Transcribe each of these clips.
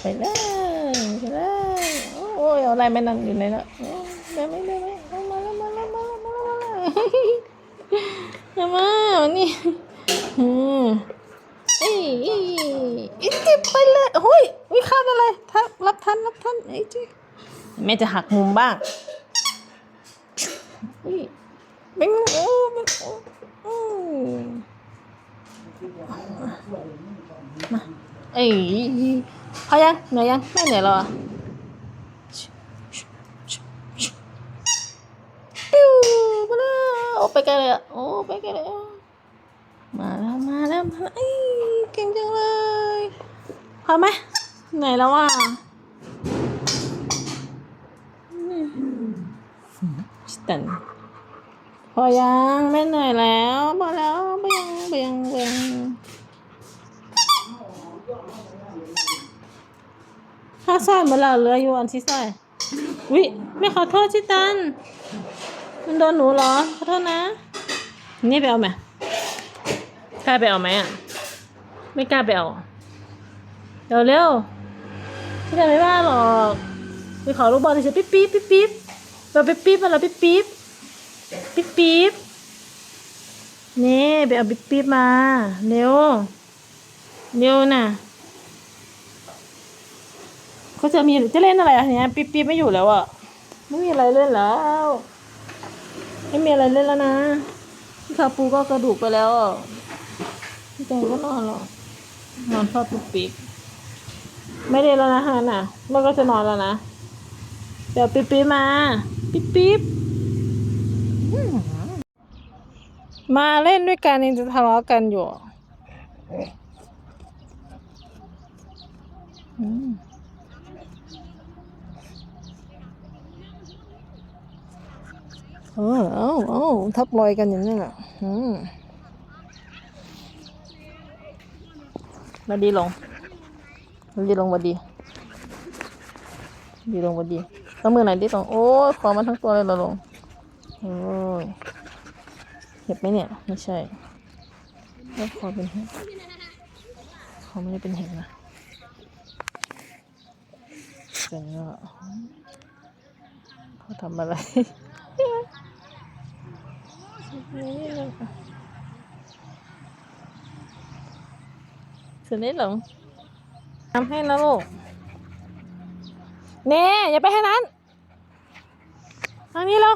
ไปเลยไปเลยโอ้ยเอาอะไรไม่นั่งอยู่ไหนละโอ้ยได้ไหมได้ไมเอามาแล้วมาแล้วมาแล้วมาแล้วมาแล้วเอามาวันนี้อืมเอ้ยเอ้ยอีจิไปเลยโอ้ยวิคาดอะไรทันรับทันรับทันไอ้ยจิแม่จะหักมุมบ้างอุ้ยเป็นโอ้เป็นโอ้อืมมาเอ้ย พอยังเหนื่อยยังไม่เหนื่อยหรอปิ้วมาแล้วโอ้ไปไกันเลยอะโอ้ไปไกันเลยมาแล้วมาแล้วมาแล้วเอ้เก่งจังเลยพอไหมไหนแล้วอะสตันพอยังไม่เหนื่อยแล้วพอแล้วเบียงเบียงเบียง ถ้าใส่หมดแล้วเหลืออยู่อันที่ใส่วิไม่ขอโทษชิตัน มันโดนหนูเหรอ ขอโทษนะ นี่ไปเอาไหมกล้าไปเอาไหมอะ ไม่กล้าไปเอาเร็วเร็วพี่จะไม่ว่าหรอกไปขอลูกบอลเฉยๆปิ๊บปิ๊บปิ๊บปิ๊บเราปิ๊บปิ๊บมาเราปิ๊บปิ๊บปิ๊บปิ๊บนี่ไปเอาปิ๊บปิ๊บมา เร็ว เร็วน่ะ เขาจะมีจะเล่นอะไรอะเนี่ยปิ๊บปิ๊บไม่อยู่แล้วอะไม่มีอะไรเล่นแล้ว ไม่มีอะไรเล่นแล้วนะพี่คาปูก็กระดูกไปแล้วอะพี่แตงก็นอนหรอนอนเฝ้าปุ๊บปิ๊บไม่ได้แล้วนะฮาน่ะมันก็จะนอนแล้วนะเดี๋ยวปิ๊บปิ๊บมาปิ๊บปิ๊บอืมมาเล่นด้วยกันยังจะทะเลาะกันอยู่ อืม เออเอาเอาทับรอยกันอย่างนี้แหละมาดีลงมาดีลงมาดีดีลงมาดีต้องมือไหนดีลงโอ้ขอมาทั้งตัวเลยเราลงโอ้ยเห็บไหมเนี่ย ไม่ใช่แล้วขอเป็นเห็บขอไม่ได้เป็นเห็บนะเป็นก็เขาทำอะไร สุดนี้หลงทำให้นะลูกเน่อย่าไปให้นั้นทางนี้เรา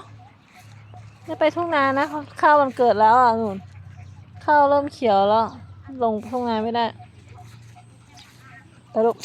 อย่ไปทุ่งนานะข้าวมันเกิดแล้วอะหนุนข้าวเริ่มเขียวแล้ว ลงทุ่งนาไม่ได้ไปลูก